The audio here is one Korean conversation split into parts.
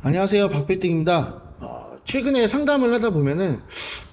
안녕하세요 박필딩입니다 어, 최근에 상담을 하다 보면은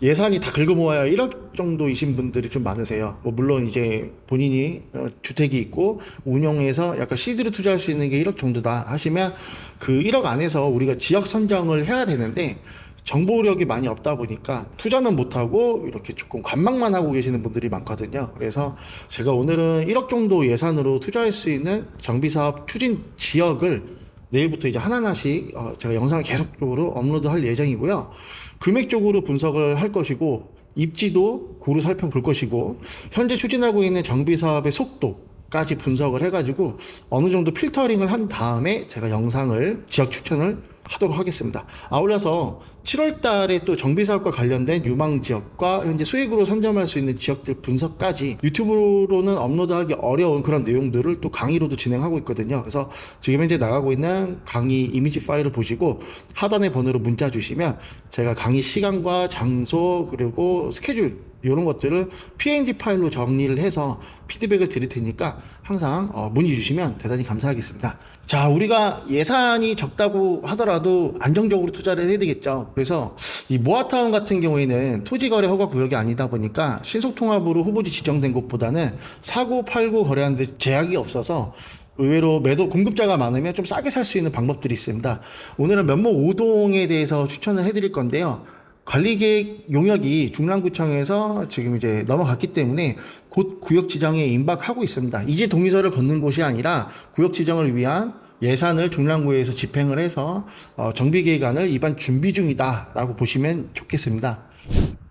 예산이 다 긁어 모아야 1억 정도이신 분들이 좀 많으세요 뭐 물론 이제 본인이 어, 주택이 있고 운영해서 약간 시드로 투자할 수 있는 게 1억 정도다 하시면 그 1억 안에서 우리가 지역 선정을 해야 되는데 정보력이 많이 없다 보니까 투자는 못하고 이렇게 조금 관망만 하고 계시는 분들이 많거든요. 그래서 제가 오늘은 1억 정도 예산으로 투자할 수 있는 정비사업 추진 지역을 내일부터 이제 하나하나씩 어, 제가 영상을 계속적으로 업로드할 예정이고요. 금액적으로 분석을 할 것이고 입지도 고루 살펴볼 것이고 현재 추진하고 있는 정비 사업의 속도 까지 분석을 해가지고 어느 정도 필터링을 한 다음에 제가 영상을 지역 추천을 하도록 하겠습니다. 아울러서 7월 달에 또 정비 사업과 관련된 유망 지역과 현재 수익으로 선점할 수 있는 지역들 분석까지 유튜브로는 업로드하기 어려운 그런 내용들을 또 강의로도 진행하고 있거든요. 그래서 지금 현재 나가고 있는 강의 이미지 파일을 보시고 하단의 번호로 문자 주시면 제가 강의 시간과 장소 그리고 스케줄 이런 것들을 PNG 파일로 정리를 해서 피드백을 드릴 테니까 항상 어, 문의 주시면 대단히 감사하겠습니다. 자, 우리가 예산이 적다고 하더라도 안정적으로 투자를 해야 되겠죠. 그래서 이 모아타운 같은 경우에는 토지거래 허가 구역이 아니다 보니까 신속통합으로 후보지 지정된 곳보다는 사고 팔고 거래하는 데 제약이 없어서 의외로 매도 공급자가 많으면 좀 싸게 살 수 있는 방법들이 있습니다. 오늘은 면목 5동에 대해서 추천을 해드릴 건데요. 관리계획 용역이 중랑구청에서 지금 이제 넘어갔기 때문에 곧 구역 지정에 임박하고 있습니다. 이제 동의서를 걷는 곳이 아니라 구역 지정을 위한 예산을 중랑구에서 집행을 해서 어, 정비계획안을 입안 준비 중이다라고 보시면 좋겠습니다.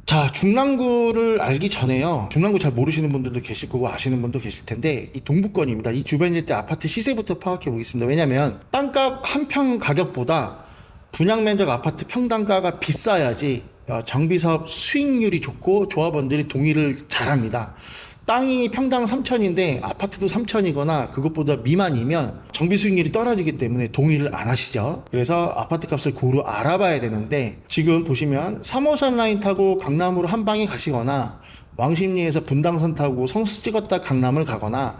자, 중랑구를 알기 전에요. 중랑구 잘 모르시는 분들도 계실 거고 아시는 분도 계실 텐데 이 동부권입니다. 이 주변 일대 아파트 시세부터 파악해 보겠습니다. 왜냐하면 땅값 한 평 가격보다 분양 면적 아파트 평당가가 비싸야지 어, 정비 사업 수익률이 좋고 조합원들이 동의를 잘합니다. 땅이 평당 3천인데 아파트도 3천이거나 그것보다 미만이면 정비 수익률이 떨어지기 때문에 동의를 안 하시죠. 그래서 아파트 값을 고루 알아봐야 되는데 지금 보시면 3호선 라인 타고 강남으로 한 방에 가시거나 왕십리에서 분당선 타고 성수 찍었다 강남을 가거나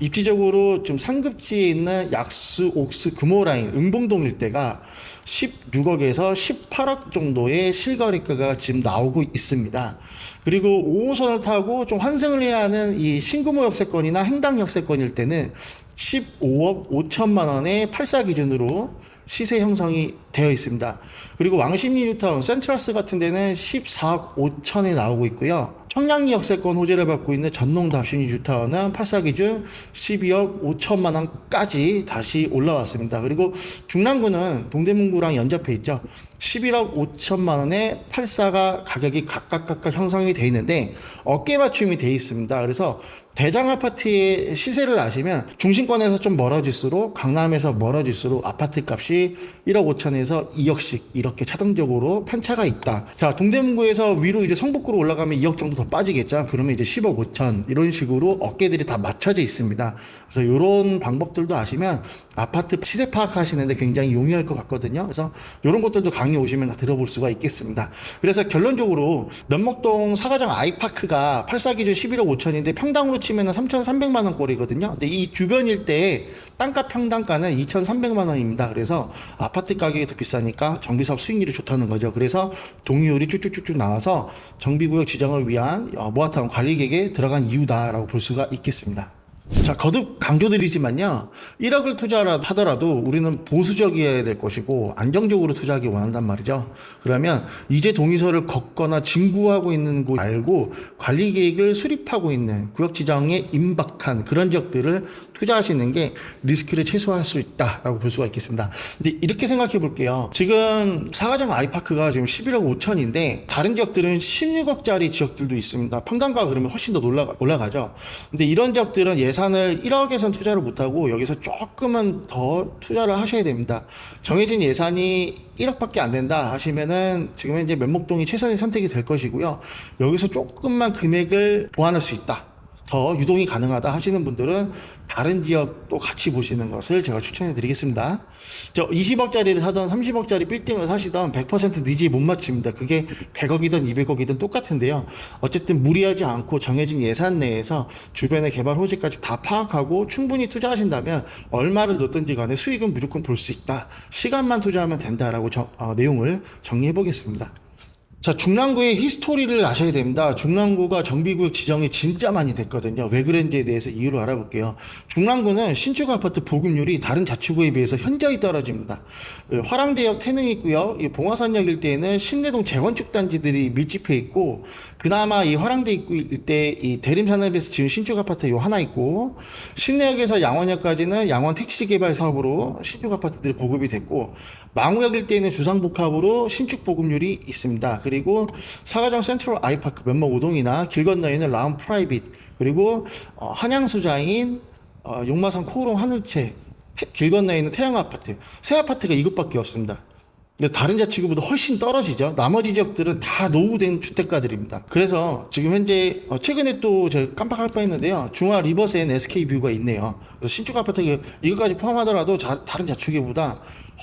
입지적으로 좀 상급지에 있는 약수, 옥수, 금호라인, 응봉동 일대가 16억에서 18억 정도의 실거래가가 지금 나오고 있습니다. 그리고 5호선을 타고 좀 환승을 해야 하는 이 신금호 역세권이나 행당 역세권일 때는 15억 5천만 원의 8사 기준으로 시세 형성이 되어 있습니다. 그리고 왕십리 뉴타운, 센트라스 같은 데는 14억 5천에 나오고 있고요. 청량리 역세권 호재를 받고 있는 전농 답신이 뉴타운은 8사 기준 12억 5천만 원까지 다시 올라왔습니다. 그리고 중랑구는 동대문구랑 연접해 있죠. 11억 5천만 원에 8사가 가격이 각각 각각 형성이 되어 있는데 어깨 맞춤이 되어 있습니다. 그래서 대장 아파트의 시세를 아시면 중심권에서 좀 멀어질수록 강남에서 멀어질수록 아파트 값이 1억 5천에서 2억씩 이렇게 차등적으로 편차가 있다. 자, 동대문구에서 위로 이제 성북구로 올라가면 2억 정도 더 빠지겠죠. 그러면 이제 10억 5천 이런 식으로 어깨들이 다 맞춰져 있습니다. 그래서 이런 방법들도 아시면 아파트 시세 파악하시는데 굉장히 용이할 것 같거든요. 그래서 이런 것들도 강의 오시면 다 들어볼 수가 있겠습니다. 그래서 결론적으로 면목동 사과장 아이파크가 8사 기준 11억 5천인데 평당으로 치면 3,300만 원 꼴이거든요. 근데 이 주변 일대에 땅값 평당가는 2,300만 원입니다. 그래서 아파트 가격이 더 비싸니까 정비사업 수익률이 좋다는 거죠. 그래서 동의율이 쭉쭉쭉쭉 나와서 정비구역 지정을 위한 어, 모아타운 관리계획에 들어간 이유다라고 볼 수가 있겠습니다. 자, 거듭 강조드리지만요. 1억을 투자라 하더라도 우리는 보수적이어야 될 것이고 안정적으로 투자하기 원한단 말이죠. 그러면 이제 동의서를 걷거나 진구하고 있는 곳 말고 관리 계획을 수립하고 있는 구역 지정에 임박한 그런 지역들을 투자하시는 게 리스크를 최소화할 수 있다라고 볼 수가 있겠습니다. 근데 이렇게 생각해 볼게요. 지금 사과장 아이파크가 지금 11억 5천인데 다른 지역들은 16억짜리 지역들도 있습니다. 평당가가 그러면 훨씬 더 올라가, 올라가죠. 근데 이런 지역들은 예 산을 1억에선 투자를 못하고 여기서 조금은 더 투자를 하셔야 됩니다. 정해진 예산이 1억밖에 안 된다 하시면은 지금 현재 면목동이 최선의 선택이 될 것이고요. 여기서 조금만 금액을 보완할 수 있다. 더 유동이 가능하다 하시는 분들은 다른 지역도 같이 보시는 것을 제가 추천해 드리겠습니다. 저 20억짜리를 사던 30억짜리 빌딩을 사시던 100% 니지 못 맞춥니다. 그게 100억이든 200억이든 똑같은데요. 어쨌든 무리하지 않고 정해진 예산 내에서 주변의 개발 호재까지 다 파악하고 충분히 투자하신다면 얼마를 넣든지 간에 수익은 무조건 볼 수 있다. 시간만 투자하면 된다라고 저- 어, 내용을 정리해 보겠습니다. 자, 중랑구의 히스토리를 아셔야 됩니다. 중랑구가 정비구역 지정이 진짜 많이 됐거든요. 왜 그런지에 대해서 이유를 알아볼게요. 중랑구는 신축 아파트 보급률이 다른 자치구에 비해서 현저히 떨어집니다. 그 화랑대역 태능있고요. 이 봉화산역 일대에는 신내동 재건축 단지들이 밀집해 있고 그나마 이 화랑대 입구 일대 이 대림산업에서 지은 신축 아파트 요 하나 있고 신내역에서 양원역까지는 양원 택지 개발 사업으로 신축 아파트들이 보급이 됐고 망우역 일대에는 주상복합으로 신축 보급률이 있습니다. 그리고 사가정 센트럴 아이파크 면목 오동이나 길 건너에 있는 라운 프라이빗 그리고 어, 한양수자인 어, 용마산 코오롱 하늘채 태- 길 건너에 있는 태양 아파트 세 아파트가 이것밖에 없습니다. 근데 다른 자치구보다 훨씬 떨어지죠. 나머지 지역들은 다 노후된 주택가들입니다. 그래서 지금 현재 어, 최근에 또 제가 깜빡할 뻔했는데요. 중화 리버스엔 SK 뷰가 있네요. 그래서 신축 아파트 이거까지 포함하더라도 자- 다른 자치구보다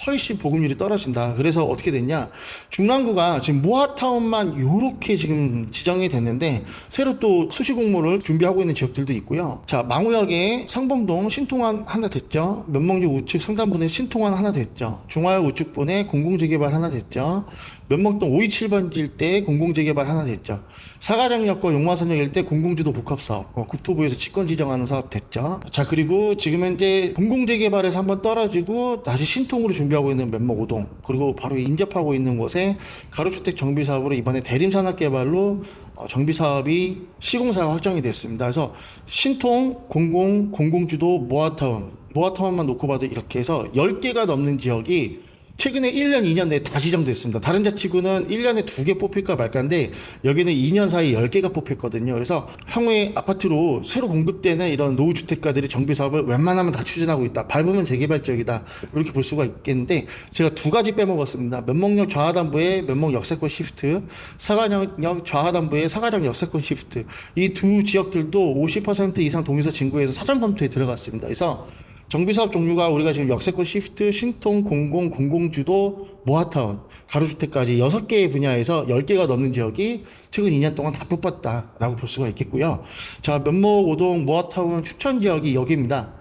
훨씬 보급률이 떨어진다. 그래서 어떻게 됐냐? 중랑구가 지금 모아타운만 요렇게 지금 지정이 됐는데 새로 또 수시 공모를 준비하고 있는 지역들도 있고요. 자, 망우역에 상범동 신통안 하나 됐죠. 면목역 우측 상단분에 신통안 하나 됐죠. 중화역 우측분에 공공재개발 하나 됐죠. 면목동 527번지 일대 공공재개발 하나 됐죠. 사가장역과 용마산역 일대 공공주도 복합사업 어, 국토부에서 직권 지정하는 사업 됐죠. 자 그리고 지금 현재 공공재개발에서 한번 떨어지고 다시 신통으로 준비하고 있는 면목 5동 그리고 바로 인접하고 있는 곳에 가로주택 정비 사업으로 이번에 대림산업개발로 어, 정비 사업이 시공사가 확정이 됐습니다. 그래서 신통 공공 공공주도 모아타운 모아타운만 놓고 봐도 이렇게 해서 10개가 넘는 지역이 최근에 1년, 2년 내에 다 지정됐습니다. 다른 자치구는 1년에 두개 뽑힐까 말까인데 여기는 2년 사이 10개가 뽑혔거든요. 그래서 향후에 아파트로 새로 공급되는 이런 노후주택가들이 정비 사업을 웬만하면 다 추진하고 있다. 밟으면 재개발적이다. 이렇게 볼 수가 있겠는데 제가 두 가지 빼먹었습니다. 면목역 좌하단부의 면목 역세권 시프트, 사가정역 좌하단부의 사가정 역세권 시프트. 이 두 지역들도 50% 이상 동의서 진구해서 사전 검토에 들어갔습니다. 그래서 정비사업 종류가 우리가 지금 역세권 시프트, 신통, 공공, 공공주도, 모아타운, 가로주택까지 6개의 분야에서 10개가 넘는 지역이 최근 2년 동안 다 뽑혔다라고 볼 수가 있겠고요. 자, 면목, 오동, 모아타운 추천 지역이 여기입니다.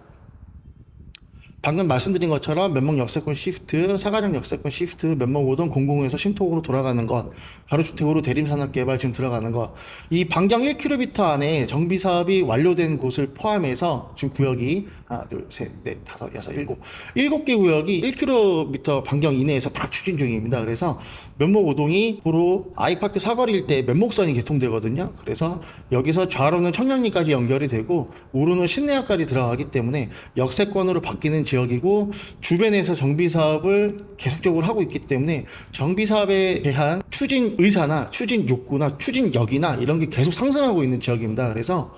방금 말씀드린 것처럼 면목 역세권 시프트, 사가정 역세권 시프트, 면목 오동 공공에서 신통으로 돌아가는 것, 가로주택으로 대림산업개발 지금 들어가는 것, 이 반경 1km 안에 정비 사업이 완료된 곳을 포함해서 지금 구역이 하나, 둘, 셋, 넷, 다섯, 여섯, 일곱, 일곱 개 구역이 1km 반경 이내에서 다 추진 중입니다. 그래서 면목 오동이 도로 아이파크 사거리 일대 면목선이 개통되거든요. 그래서 여기서 좌로는 청량리까지 연결이 되고 우로는 신내역까지 들어가기 때문에 역세권으로 바뀌는 지역이고 주변에서 정비 사업을 계속적으로 하고 있기 때문에 정비 사업에 대한 추진 의사나 추진 욕구나 추진력이나 이런 게 계속 상승하고 있는 지역입니다. 그래서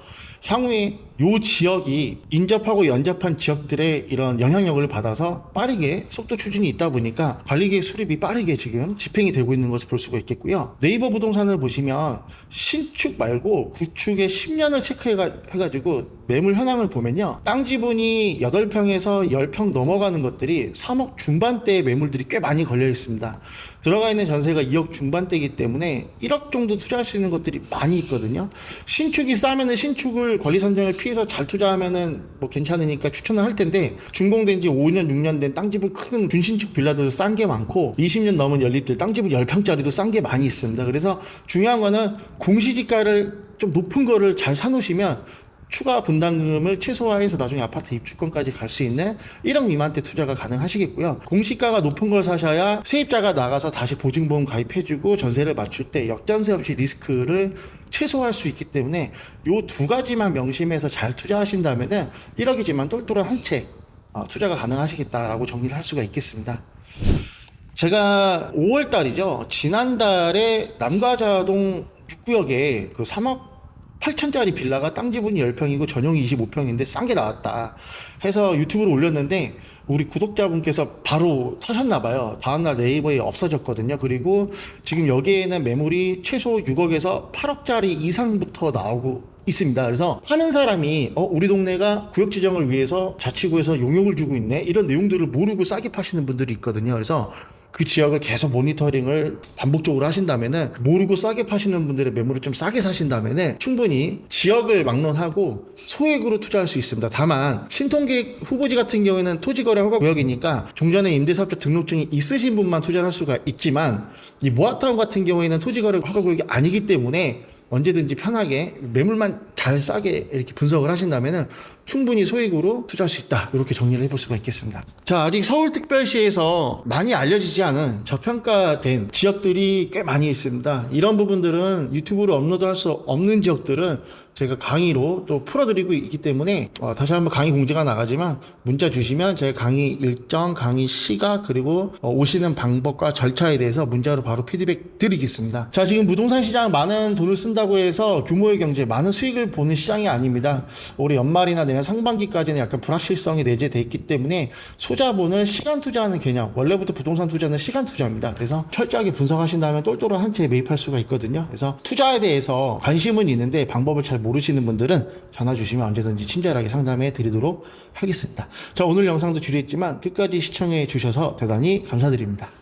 향후에 요 지역이 인접하고 연접한 지역들의 이런 영향력을 받아서 빠르게 속도 추진이 있다 보니까 관리계획 수립이 빠르게 지금 집행이 되고 있는 것을 볼 수가 있겠고요. 네이버 부동산을 보시면 신축 말고 구축의 10년을 체크해가지고 매물 현황을 보면요. 땅 지분이 8평에서 10평 넘어가는 것들이 3억 중반대의 매물들이 꽤 많이 걸려 있습니다. 들어가 있는 전세가 2억 중반대이기 때문에 1억 정도 투자할 수 있는 것들이 많이 있거든요. 신축이 싸면은 신축을 권리 선정을 피해 서 잘 투자하면은 뭐 괜찮으니까 추천을 할 텐데 준공된 지 5년, 6년 된땅 지분 큰 준신축 빌라들도 싼 게 많고 20년 넘은 연립들 땅 지분 10평짜리도 싼 게 많이 있습니다. 그래서 중요한 거는 공시지가를 좀 높은 거를 잘 사놓으시면 추가 분담금을 최소화해서 나중에 아파트 입주권까지 갈 수 있는 1억 미만 대 투자가 가능하시겠고요. 공시가가 높은 걸 사셔야 세입자가 나가서 다시 보증보험 가입해주고 전세를 맞출 때 역전세 없이 리스크를 최소화할 수 있기 때문에 요 두 가지만 명심해서 잘 투자하신다면은 1억이지만 똘똘한 한채 어, 투자가 가능하시겠다라고 정리를 할 수가 있겠습니다. 제가 5월 달이죠. 지난달에 남가자동 6구역에 그 3억 8천짜리 빌라가 땅 지분이 10평이고 전용이 25평인데 싼 게 나왔다 해서 유튜브로 올렸는데 우리 구독자분께서 바로 사셨나 봐요. 다음날 네이버에 없어졌거든요. 그리고 지금 여기에는 매물이 최소 6억에서 8억짜리 이상부터 나오고 있습니다. 그래서 하는 사람이 어 우리 동네가 구역 지정을 위해서 자치구에서 용역을 주고 있네 이런 내용들을 모르고 싸게 파시는 분들이 있거든요. 그래서 그 지역을 계속 모니터링을 반복적으로 하신다면은 모르고 싸게 파시는 분들의 매물을 좀 싸게 사신다면은 충분히 지역을 막론하고 소액으로 투자할 수 있습니다. 다만 신통계획 후보지 같은 경우에는 토지거래 허가 구역이니까 종전에 임대사업자 등록증이 있으신 분만 투자를 할 수가 있지만 이 모아타운 같은 경우에는 토지거래 허가 구역이 아니기 때문에 언제든지 편하게 매물만 잘 싸게 이렇게 분석을 하신다면은 충분히 소액으로 투자할 수 있다. 이렇게 정리를 해볼 수가 있겠습니다. 자, 아직 서울특별시에서 많이 알려지지 않은 저평가된 지역들이 꽤 많이 있습니다. 이런 부분들은 유튜브로 업로드할 수 없는 지역들은 제가 강의로 또 풀어드리고 있기 때문에 어, 다시 한번 강의 공지가 나가지만 문자 주시면 제가 강의 일정, 강의 시각 그리고 어, 오시는 방법과 절차에 대해서 문자로 바로 피드백 드리겠습니다. 자, 지금 부동산 시장 많은 돈을 쓴다고 해서 규모의 경제 많은 수익을 보는 시장이 아닙니다. 올해 연말이나 내년 상반기까지는 약간 불확실성이 내재돼 있기 때문에 소자본을 시간 투자하는 개념 원래부터 부동산 투자는 시간 투자입니다. 그래서 철저하게 분석하신 다음에 똘똘한 한 채에 매입할 수가 있거든요. 그래서 투자에 대해서 관심은 있는데 방법을 잘 모르시는 분들은 전화 주시면 언제든지 친절하게 상담해 드리도록 하겠습니다. 자 오늘 영상도 줄였지만 끝까지 시청해 주셔서 대단히 감사드립니다.